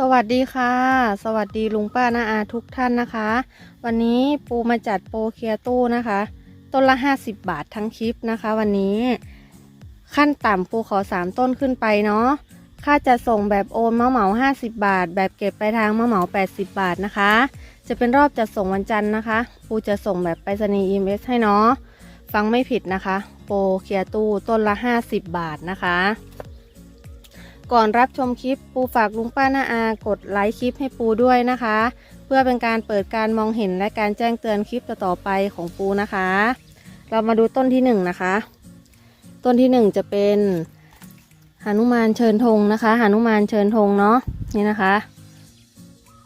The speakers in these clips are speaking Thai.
สวัสดีค่ะ สวัสดีลุงป้าน้าอาทุกท่านนะคะ วันนี้ปูมาจัดโปรเคลียร์ตู้นะคะ ต้นละ 50 บาททั้งคลิปนะคะ วันนี้ขั้นต่ำปูขอ 3 ต้นขึ้นไปเนาะค่าจะส่งแบบโอนเมาเหมา50 บาท แบบเก็บไปลายทางเมาเหมา 80 บาทนะคะ จะเป็นรอบจัดส่งวันจันทร์นะคะปูจะส่งแบบไปรษณีย์ EMS ให้เนาะฟังไม่ผิดนะคะ โปรเคลียร์ตู้ต้นละ 50 บาทนะคะ ก่อนรับชมคลิปปูฝากลุงป้าน้าอากดไลค์คลิปให้ปูด้วยนะคะ เพื่อเป็นการเปิดการมองเห็นและการแจ้งเตือนคลิปต่อๆไปของปูนะคะ เรามาดูต้นที่หนึ่งนะคะ ต้นที่หนึ่งจะเป็นหนุมานเชิญธงนะคะหนุมานเชิญธงเนาะนี่นะคะ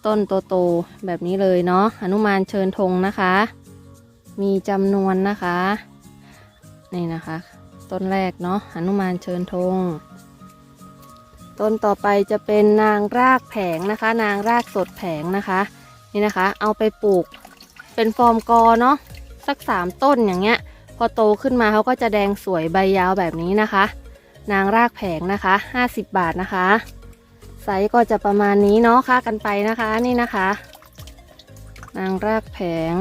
ต้นโตๆแบบนี้เลยเนาะหนุมานเชิญธงนะคะ มีจำนวนนะคะนี่นะคะ ต้นแรกเนาะหนุมานเชิญธง ต้นต่อไปจะเป็นนางรากแผงนะคะ นางรากสดแผงนะคะ นี่นะคะ เอาไปปลูกเป็นฟอร์มกอเนาะสักสามต้นอย่างเงี้ย พอโตขึ้นมาเขาก็จะแดงสวยใบยาวแบบนี้นะคะ นางรากแผงนะคะ 50 บาทนะคะ ไซส์ก็จะประมาณนี้เนาะค่ากันไปนะคะนี่นะคะ นางรากแผง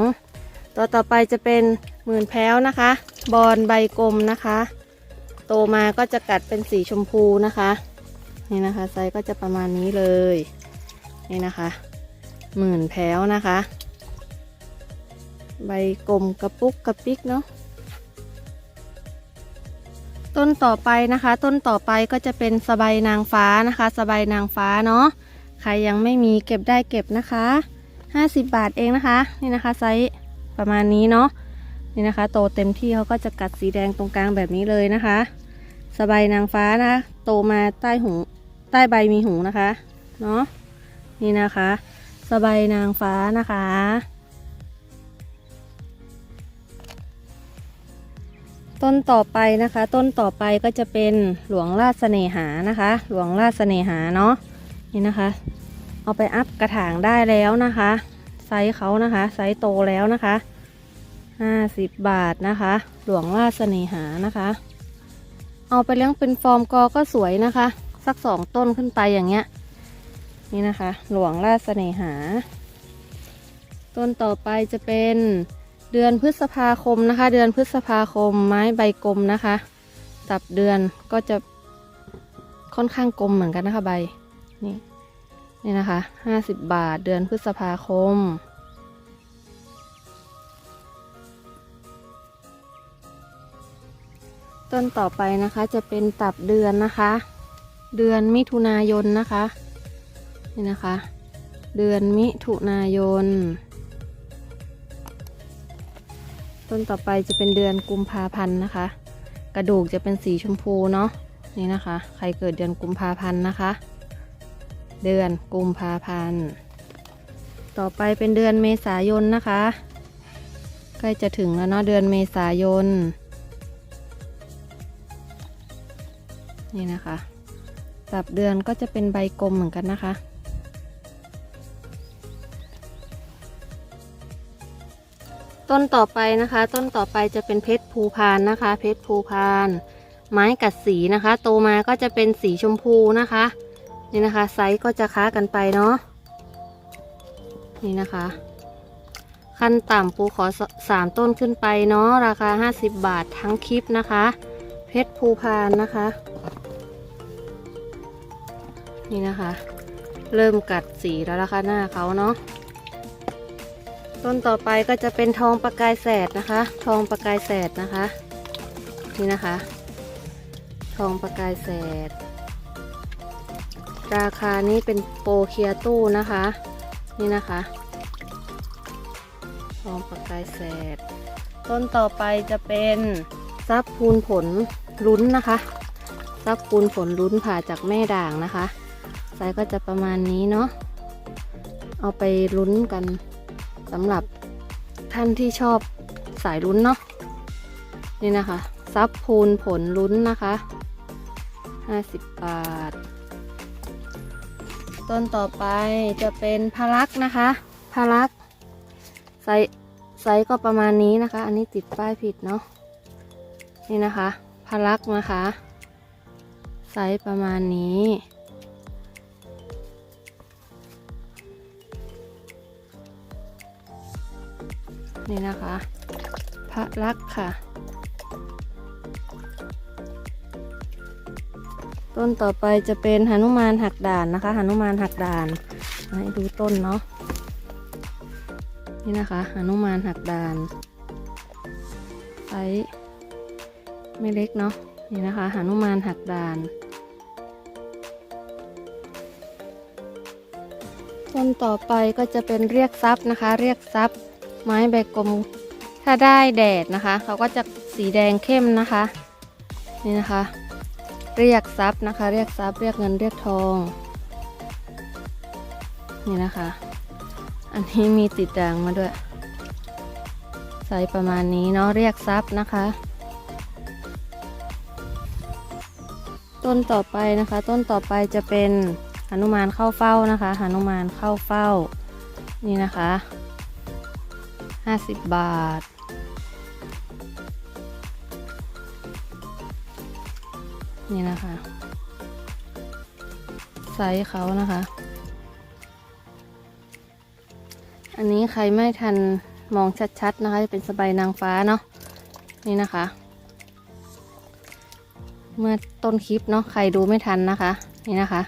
ตัวต่อไปจะเป็นหมื่นแพ้วนะคะ บอนใบกลมนะคะ โตมาก็จะกัดเป็นสีชมพูนะคะ นี่นะคะไซส์ก็จะประมาณนี้เลย นี่นะคะหมื่นแพ้วนะคะ ใบกลมกระปุกกระปิกเนาะต้นต่อไปนะคะ ต้นต่อไปก็จะเป็นสบายนางฟ้านะคะ สบายนางฟ้าเนาะใครยังไม่มีเก็บได้เก็บนะคะ 50 บาทเองนะคะ นี่นะคะไซส์ประมาณนี้เนาะนี่นะคะ โตเต็มที่เขาก็จะกัดสีแดงตรงกลางแบบนี้เลยนะคะ สบายนางฟ้านะ โตมาใต้หู ใต้ใบมีหูนะคะ เนาะนี่นะคะ สบายนางฟ้านะคะ ต้นต่อไปนะคะ ต้นต่อไปก็จะเป็นหลวงราชเสน่หานะคะ หลวงราชเสน่หาเนาะนี่นะคะ เอาไปอัพกระถางได้แล้วนะคะ ไซส์เขานะคะไซส์โตแล้วนะคะ50บาทนะคะ หลวงราชเสน่หานะคะ เอาไปเลี้ยงเป็นฟอร์มกอก็สวยนะคะ สักสองต้นขึ้นไปอย่างเงี้ย นี่นะคะ หลวงราชเสน่หา ต้นต่อไปจะเป็นเดือนพฤษภาคมนะคะ เดือนพฤษภาคมไม้ใบกลมนะคะตับเดือนก็จะค่อนข้างกลมเหมือนกันนะคะใบนี่นี่นะคะห้าสิบบาทเดือนพฤษภาคม ต้นต่อไปนะคะจะเป็นตับเดือนนะคะ เดือนมิถุนายนนะคะ นี่นะคะ เดือนมิถุนายน ต้นต่อไปจะเป็นเดือนกุมภาพันธ์นะคะ กระดูกจะเป็นสีชมพูเนาะ นี่นะคะ ใครเกิดเดือนกุมภาพันธ์นะคะ เดือนกุมภาพันธ์ ต่อไปเป็นเดือนเมษายนนะคะ ใกล้จะถึงแล้วเนาะเดือนเมษายน นี่นะคะ สับเดือนก็จะเป็นใบกลมเหมือนกันนะคะ ต้นต่อไปนะคะ ต้นต่อไปจะเป็นเพชรภูพานนะคะ เพชรภูพาน ไม้กัดสีนะคะ โตมาก็จะเป็นสีชมพูนะคะ นี่นะคะ ไซส์ก็จะค้ากันไปเนาะนี่นะคะ ขั้นต่ำปูขอสามต้นขึ้นไปเนาะราคา 50 บาททั้งคลิปนะคะ เพชรภูพานนะคะ นี่นะคะ เริ่มกัดสีแล้วนะค่ะหน้าเขาเนาะต้นต่อไปก็จะเป็นทองประกายแสดนะคะ ทองประกายแสดนะคะ นี่นะคะ ทองประกายแสด ราคานี้เป็นโปรเคียตู้นะคะ นี่นะคะ ทองประกายแสด ต้นต่อไปจะเป็นซับพูนผลลุ้นนะคะซับพูนผลลุ้นผ่าจากแม่ด่างนะคะ ไซส์ก็จะประมาณนี้เนาะเอาไปลุ้นกันสำหรับท่านที่ชอบสายลุ้นเนาะนี่นะคะซับพูนผลลุ้นนะคะ 50 บาท ต้นต่อไปจะเป็นพารักนะคะพารักไซส์ไซส์ก็ประมาณนี้นะคะ อันนี้ติดป้ายผิดเนาะนี่นะคะพารักนะคะ ไซส์ประมาณนี้ นี่นะคะ พระลักษ์ค่ะ ต้นต่อไปจะเป็นหนุมานหักด่านนะคะหนุมานหักด่านให้ดูต้นเนาะนี่นะคะหนุมานหักด่านไซส์ไม่เล็กเนาะนี่นะคะหนุมานหักด่าน ต้นต่อไปก็จะเป็นเรียกทรัพย์นะคะ เรียกทรัพย์ ไม้ใบกลม ถ้าได้แดดนะคะ เขาก็จะสีแดงเข้มนะคะ นี่นะคะ เรียกทรัพย์นะคะ เรียกทรัพย์เรียกเงินเรียกทอง นี่นะคะ อันนี้มีติดด่างมาด้วยใส่ประมาณนี้เนาะเรียกทรัพย์นะคะ ต้นต่อไปนะคะ ต้นต่อไปจะเป็นหนุมานเข้าเฝ้านะคะหนุมานเข้าเฝ้านี่นะคะ 50 บาท นี่นะคะ ไซส์เขานะคะ อันนี้ใครไม่ทันมองชัดๆนะคะจะเป็นสบายนางฟ้าเนาะนี่นะคะ เมื่อต้นคลิปเนาะใครดูไม่ทันนะคะ นี่นะคะ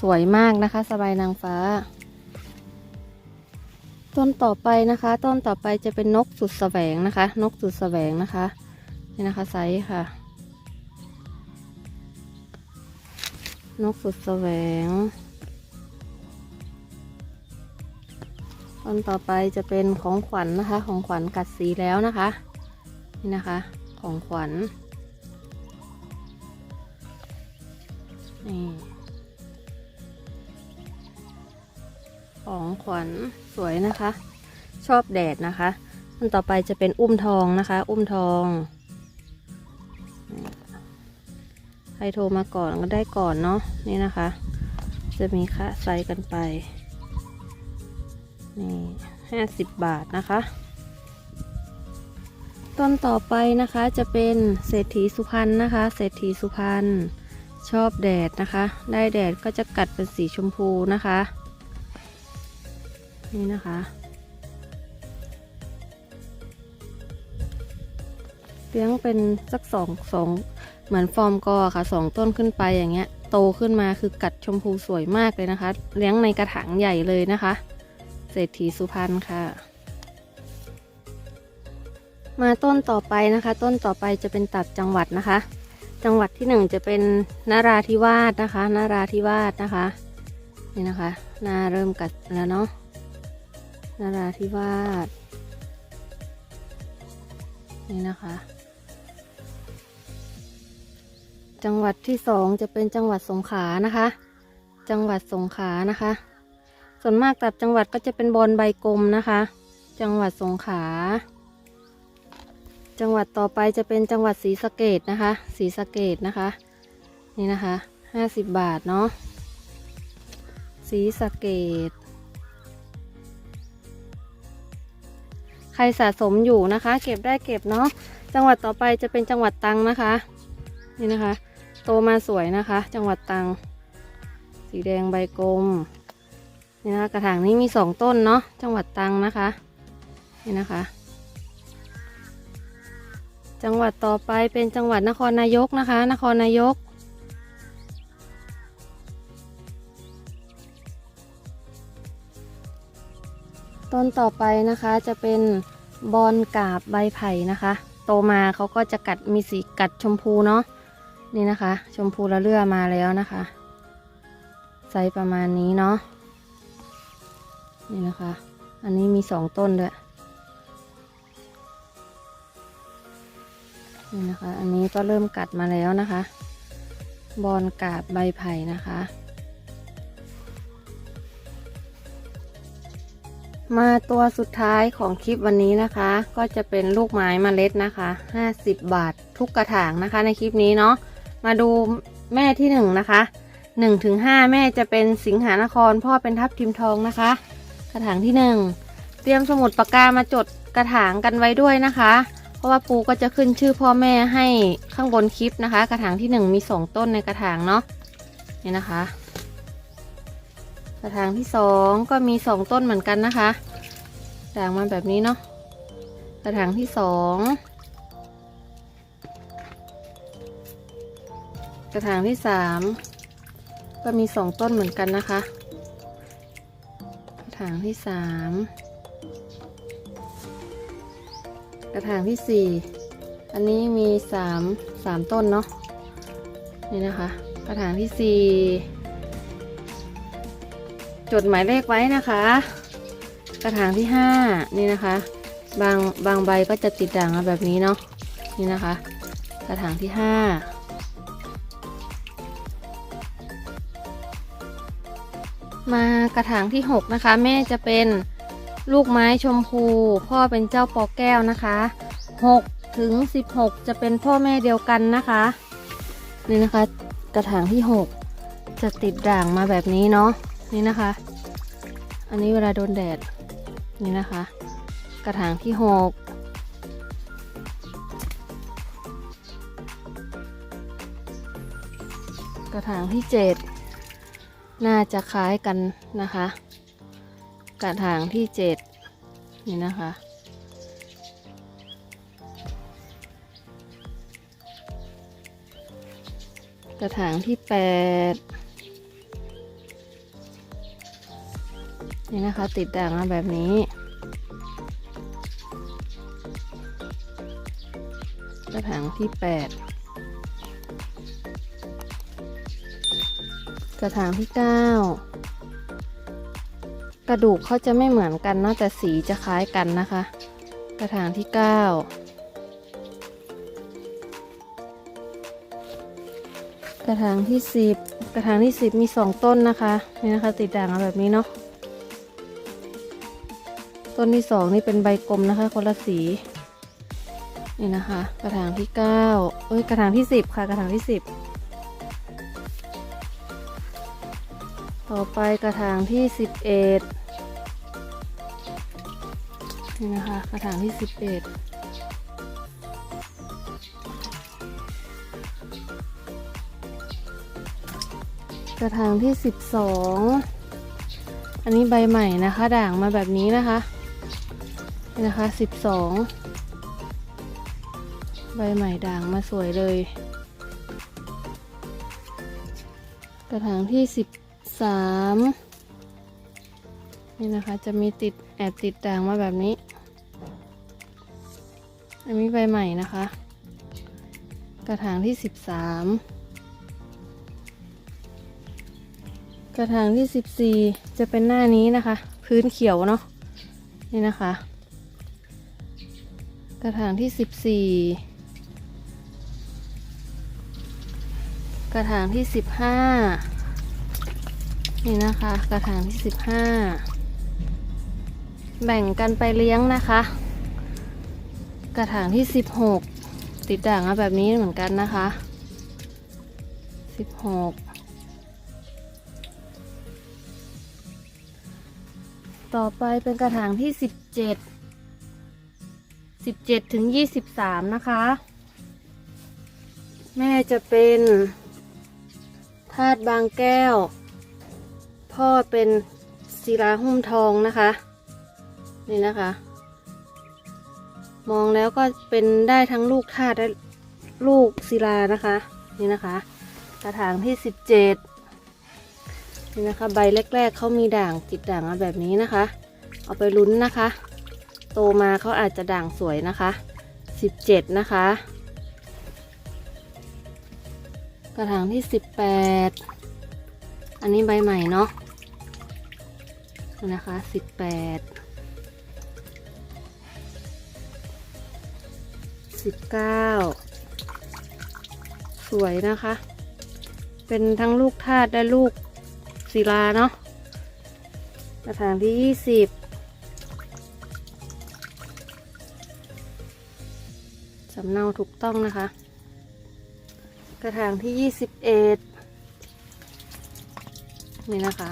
สวยมากนะคะ สบายนางฟ้า ต้นต่อไปนะคะ ต้นต่อไปจะเป็นนกสุดแสวงนะคะ นกสุดแสวงนะคะนี่นะคะไซส์ค่ะ นกสุดแสวง ต้นต่อไปจะเป็นของขวัญนะคะ ของขวัญกัดสีแล้วนะคะ นี่นะคะ ของขวัญนี่ ของขวัญสวยนะคะ ชอบแดดนะคะอันต่อไปจะเป็นอุ้มทองนะคะ อุ้มทองใครโทรมาก่อนก็ได้ก่อนเนาะนี่นะคะ จะมีค่าไซส์กันไปนี่ห้าสิบบาทนะคะ ต้นต่อไปนะคะจะเป็นเศรษฐีสุพรรณนะคะ เศรษฐีสุพรรณชอบแดดนะคะ ได้แดดก็จะกัดเป็นสีชมพูนะคะ นี่นะคะ เลี้ยงเป็นสักสองสองเหมือนฟอร์มกอค่ะสองต้นขึ้นไปอย่างเงี้ย โตขึ้นมาคือกัดชมพูสวยมากเลยนะคะ เลี้ยงในกระถางใหญ่เลยนะคะ เศรษฐีสุพรรณค่ะมาต้นต่อไปนะคะ ต้นต่อไปจะเป็นตัดจังหวัดนะคะ จังหวัดที่หนึ่งจะเป็นนาราธิวาสนะคะนาราธิวาสนะคะนี่นะคะนาเริ่มกัดแล้วเนาะ นาราธิวาสนี่นะคะ จังหวัดที่สองจะเป็นจังหวัดสงขลานะคะ จังหวัดสงขลานะคะ ส่วนมากตัดจังหวัดก็จะเป็นบอลใบกลมนะคะ จังหวัดสงขลาจังหวัดต่อไปจะเป็นจังหวัดศรีสะเกดนะคะศรีสะเกดนะคะ นี่นะคะห้าสิบบาทเนาะศรีสะเกด รสะสมอยู่นะคะ เก็บได้เก็บเนาะจังหวัดต่อไปจะเป็นจังหวัดตังนะคะ นี่นะคะ โตมาสวยนะคะ จังหวัดตัง สีแดงใบกลมนี่นะคะกระถางนี้มีสองต้นเนาะจังหวัดตังนะคะนี่นะคะ จังหวัดต่อไปเป็นจังหวัดนครนายกนะคะ นครนายก ต้นต่อไปนะคะจะเป็นบอนกาบใบไผ่นะคะ โตมาเขาก็จะกัดมีสีกัดชมพูเนาะนี่นะคะ ชมพูละเลือมาแล้วนะคะไซส์ประมาณนี้เนาะนี่นะคะ อันนี้มีสองต้นด้วยนี่นะคะ อันนี้ก็เริ่มกัดมาแล้วนะคะ บอนกาบใบไผ่นะคะ มาตัวสุดท้ายของคลิปวันนี้นะคะ ก็จะเป็นลูกไม้มเมล็ดนะคะ 50 บาททุกกระถางนะคะ ในคลิปนี้เนาะมาดูแม่ที่หนึ่งนะคะ1ถึง5แม่จะเป็นสิงหานคร พ่อเป็นทับทิมทองนะคะ กระถางที่หนึ่งเตรียมสมุดปากกามาจดกระถางกันไว้ด้วยนะคะ เพราะว่าปูก็จะขึ้นชื่อพ่อแม่ให้ข้างบนคลิปนะคะ กระถางที่หนึ่งมีสองต้นในกระถางเนาะนี่นะคะ กระถางที่สองก็มีสองต้นเหมือนกันนะคะด่างมาแบบนี้เนาะกระถางที่สองกระถางที่สามก็มีสองต้นเหมือนกันนะคะ กระถางที่สามกระถางที่สี่อันนี้มีสามสามต้นเนาะนี่นะคะ กระถางที่สี่ จดหมายเลขไว้นะคะ กระถางที่ห้านี่นะคะ บางบางใบก็จะติดด่างแบบนี้เนาะนี่นะคะ กระถางที่ห้ามากระถางที่หกนะคะ แม่จะเป็นลูกไม้ชมพู พ่อเป็นเจ้าปอแก้วนะคะหกถึงสิบหกจะเป็นพ่อแม่เดียวกันนะคะ นี่นะคะ กระถางที่หกจะติดด่างมาแบบนี้เนาะ นี่นะคะ อันนี้เวลาโดนแดด นี่นะคะ กระถางที่หกกระถางที่เจ็ดน่าจะคล้ายกันนะคะ กระถางที่เจ็ดนี่นะคะกระถางที่แปด นี่นะคะ ติดด่างมาแบบนี้ กระถางที่แปดกระถางที่เก้ากระดูกเขาจะไม่เหมือนกันนอะแต่สีจะคล้ายกันนะคะ กระถางที่เก้ากระถางที่สิบกระถางที่สิบมีสองต้นนะคะ นี่นะคะ ติดด่างมาแบบนี้เนาะ ต้นที่สองนี่เป็นใบกลมนะคะ คนละสีนี่นะคะ กระถางที่เก้าเอ้ยกระถางที่สิบค่ะ กระถางที่สิบต่อไปกระถางที่สิบเอ็ดนี่นะคะ กระถางที่สิบเอ็ดกระถางที่สิบสองอันนี้ใบใหม่นะคะ ด่างมาแบบนี้นะคะ นะคะสิบสองใบใหม่ด่างมาสวยเลย กระถางที่สิบสามนี่นะคะจะมีติดแอบติดด่างมาแบบนี้ อันนี้ใบใหม่นะคะ กระถางที่สิบสามกระถางที่สิบสี่จะเป็นหน้านี้นะคะ พื้นเขียวเนาะนี่นะคะ กระถางที่สิบสี่กระถางที่สิบห้านี่นะคะ กระถางที่สิบห้าแบ่งกันไปเลี้ยงนะคะ กระถางที่สิบหกติดด่างแบบนี้เหมือนกันนะคะสิบหกต่อไปเป็นกระถางที่สิบเจ็ด สิบเจ็ดถึงยี่สิบสามนะคะ แม่จะเป็นธาตุบางแก้ว พ่อเป็นศิลาหุ้มทองนะคะ นี่นะคะ มองแล้วก็เป็นได้ทั้งลูกธาตุและลูกศิลานะคะ นี่นะคะ กระถางที่สิบเจ็ดนี่นะคะ ใบแรก ๆเขามีด่างติดด่างมาแบบนี้นะคะ เอาไปลุ้นนะคะ โตมาเขาอาจจะด่างสวยนะคะ 17 นะคะ กระถางที่ 18 อันนี้ใบใหม่เนาะนะคะ 18 19 สวยนะคะ เป็นทั้งลูกธาตุและลูกศิลาเนาะกระถางที่ 20ำเนาถูกต้องนะคะ กระถางที่ยี่สิบเอ็ดนี่นะคะ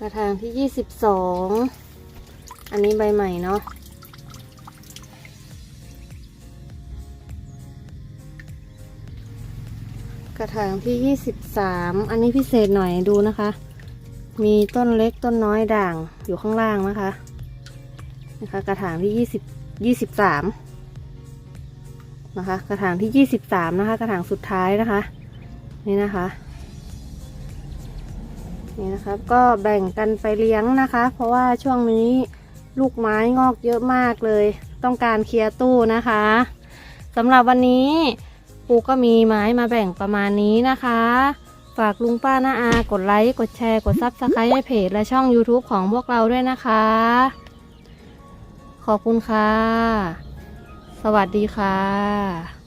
กระถางที่ยี่สิบสองอันนี้ใบใหม่เนาะกระถางที่ยี่สิบสามอันนี้พิเศษหน่อยดูนะคะ มีต้นเล็กต้นน้อยด่างอยู่ข้างล่างนะคะ นะคะ กระถางที่ยี่สิบยี่สิบสามนะคะ กระถางที่ยี่สิบสามนะคะ กระถางสุดท้ายนะคะ นี่นะคะ นี่นะครับก็แบ่งกันไปเลี้ยงนะคะ เพราะว่าช่วงนี้ลูกไม้งอกเยอะมากเลย ต้องการเคลียร์ตู้นะคะสำหรับวันนี้ปูก็มีไม้มาแบ่งประมาณนี้นะคะ ฝากลุงป้าน้าอา กดไลค์ กดแชร์ กดซับสไครต์ให้เพจและช่อง YouTube ของพวกเราด้วยนะคะ ขอบคุณค่ะ สวัสดีค่ะ